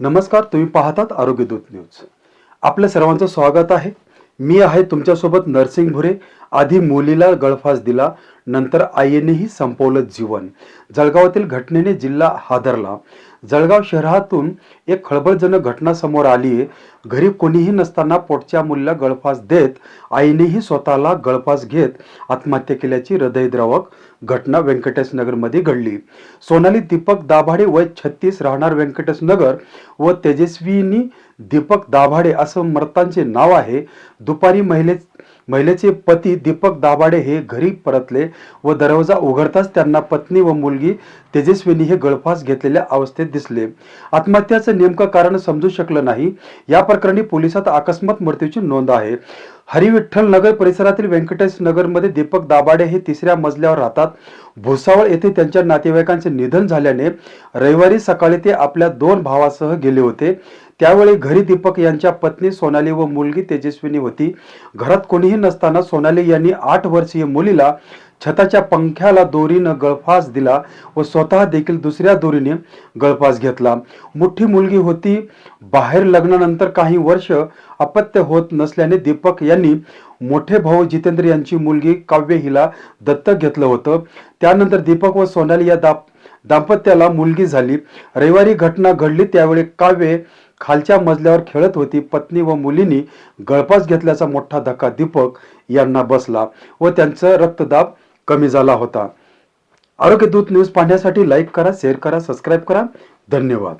नमस्कार तुम्ही पाहतात आरोग्यदूत न्यूज. आपल्या सर्वांचं स्वागत आहे. मी आहे तुमच्यासोबत नरसिंग भुरे आधी मुलीला गळफास दिला नंतर आईनेही संपवलं जीवन. जळगावातील घटनेने जिल्हा हादरला. जळगाव शहरातून एक खळबळजनक घटना समोर आली आहे. घरी कोणीही नसताना पोटच्या मुलीला गळफास देत आईनेही स्वतःला गळफास घेत आत्महत्या केल्याची हृदयद्रावक घटना व्यंकटेश नगरमध्ये घडली. सोनाली दीपक दाभाडे वय छत्तीस राहणार व्यंकटेश नगर व तेजस्वीनी दीपक दाभाडे असं मृतांचे नाव आहे. दुपारी महिले महिलेचे पती दीपक दाभाडे हे घरी परतले व दरवाजा उघडताच त्यांना पत्नी व मुलगी तेजस्विनी हे गळफास घेतलेल्या अवस्थेत दिसले. आत्महत्याचं नेमकं कारण समजू शकलं नाही. या प्रकरणी पोलिसात अकस्मात मृत्यूची नोंद आहे. हरिविठ्ठल नगर परिसरातील व्यंकटेश नगरमध्ये दीपक दाभाडे हे तिसऱ्या मजल्यावर राहतात. भुसावळ येथे त्यांच्या नातेवाईकांचे निधन झाल्याने रविवारी सकाळी ते आपल्या दोन भावासह गेले होते. त्यावेळी घरी दीपक यांच्या पत्नी सोनाली व मुलगी तेजस्विनी होती. घरात कोणीही नसताना सोनाली यांनी आठ वर्षीय मुलीला छताच्या पंख्याला दोरीनं गळफास दिला व स्वतः देखील दुसऱ्या दोरीने गळफास घेतला. मोठी मुलगी होती. बाहेर लग्नानंतर काही वर्ष अपत्य होत नसल्याने दीपक यांनी मोठे भाऊ जितेंद्र यांची मुलगी काव्य हिला दत्तक घेतलं होतं. त्यानंतर दीपक व सोनाली या दाप दाम्पत्याला मुलगी झाली. रविवारी घटना घडली त्यावेळी काव्य खालच्या मजल्यावर खेळत होती. पत्नी व मुलींनी गळफास घेतल्याचा मोठा धक्का दीपक यांना बसला व त्यांचा रक्तदाब कमी झाला होता. आरोग्य दूत न्यूज पाहण्यासाठी लाईक करा शेअर करा सबस्क्राईब करा. धन्यवाद.